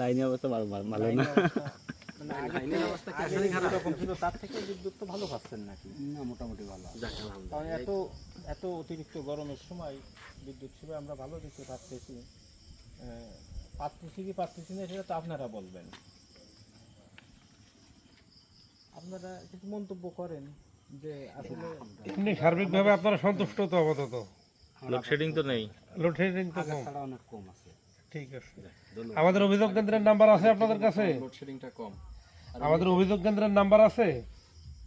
লাইনে অবস্থা ভালো ভালো না অবস্থা কি আগে আসলেই খারাপ? যেরকম ছিল তার থেকে বিদ্যুৎ তো ভালো পাচ্ছেন নাকি? না মোটামুটি ভালো যাক কারণ আলহামদুলিল্লাহ এত এত অতিরিক্ত গরমের সময় বিদ্যুৎ সেবা আমরা ভালো দিতে পারতেছি। পারতেছি কি পারতেছি না সেটা তো আপনারা বলবেন। আপনারা কিছু মন্তব্য করেন যে আসলে এমনি সার্বিকভাবে আপনারা সন্তুষ্ট তো আপাতত। লোডশেডিং তো নেই। লোডশেডিং তো কম। অনেক কম আছে। ঠিক আছে। আমাদের অভিযোগ কেন্দ্রের নাম্বার আছে আপনাদের কাছে? লোডশেডিংটা কম। আমাদের অভিযোগ কেন্দ্রের নাম্বার আছে?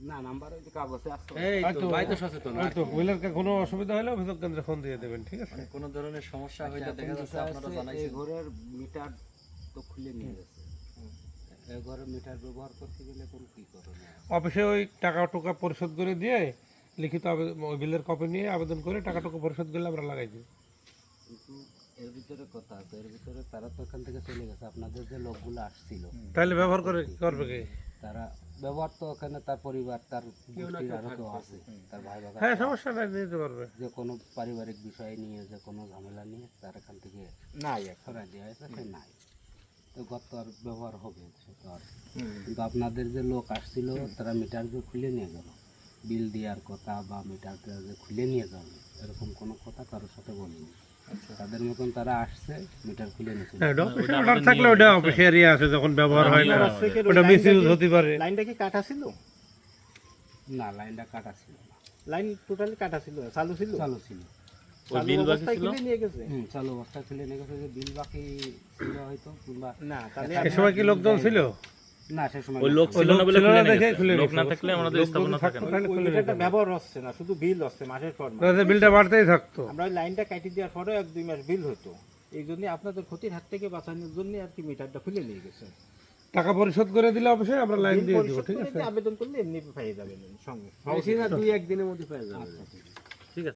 না নাম্বার ওই কাগজে আসতো এই তো তো- ভাই তো সচেতন ওই তো মিলের কোনো অসুবিধা হলে অভিযোগ কেন্দ্রে ফোন দিয়ে দেবেন ঠিক আছে? কোনো ধরনের সমস্যা হইলে দেখা যাচ্ছে আপনারা জানাইছেন। ঘরের মিটার তো খুলে নিয়ে গেছে। এই মিটার ব্যবহার করতে গেলে কোন কি করণীয়? অফিসে ওই টাকা টুকা পরিশোধ করে দিয়ে লিখিত ওই বিলের কপি নিয়ে আবেদন করে টাকা টুকু পরিশোধ করলে আমরা লাগাই দিই। এর ভিতরে কথা আছে এর ভিতরে তারা তো এখান থেকে চলে গেছে। আপনাদের যে লোকগুলো আসছিল। তাহলে ব্যবহার করে করবে কি? তারা ব্যবহার তো ওখানে তার পরিবার তার গোষ্ঠীর আরও কেউ আছে তার ভাই বাবা হ্যাঁ সমস্যা নাই দিতে পারবে। যে কোনো পারিবারিক বিষয় নিয়ে যে কোনো ঝামেলা নিয়ে তার এখান থেকে নাই এখন। সরাই দেওয়া হয়েছে সে নাই। তো গত আর ব্যবহার হবে সে তো আর কিন্তু আপনাদের যে লোক আসছিল তারা মিটার যে খুলে নিয়ে গেল। বিল দেওয়ার কথা বা মিটারটা যে খুলে নিয়ে যাবে এরকম কোনো কথা কারোর সাথে বলিনি। তাদের মতন তারা আসছে মিটার খুলে হ্যাঁ, ওটা অর্ডার থাকলে ওটা অফিসে আছে যখন ব্যবহার হয় না। ওটা মিস ইউজ হতে পারে। লাইনটা কি কাটা ছিল? না লাইনটা কাটা ছিল না। লাইন টোটালি কাটা ছিল চালু ছিল? চালু ছিল। বিল বাকি ছিল? খুলে নিয়ে গেছে। হুম চালু অবস্থায় খুলে নিয়ে গেছে যে বিল বাকি ছিল হয়তো কিংবা না তাহলে এ সময় কি লোকজন ছিল? না সে সময় ওই লোক ছিল না বলে খুলে নিয়ে গেছে। লোক না থাকলে আমাদের স্থাপনা থাকে না। তাহলে ওই খুলে ব্যবহার হচ্ছে না শুধু বিল হচ্ছে মাসের পর মাস। তাহলে বিলটা বাড়তেই থাকতো। আমরা ওই লাইনটা কাটি দেওয়ার পরে এক দুই মাস বিল হতো। এই জন্য আপনাদের ক্ষতির হাত থেকে বাঁচানোর জন্য আর কি মিটারটা খুলে নিয়ে গেছে। টাকা পরিশোধ করে দিলে অফিসে আমরা লাইন বিল দিয়ে দিব পরিশোধ ঠিক করে আছে? দিয়ে আবেদন করলে এমনি পেয়ে যাবেন সঙ্গে। দুই একদিনের মধ্যে পেয়ে যাবে আচ্ছা, ঠিক আছে।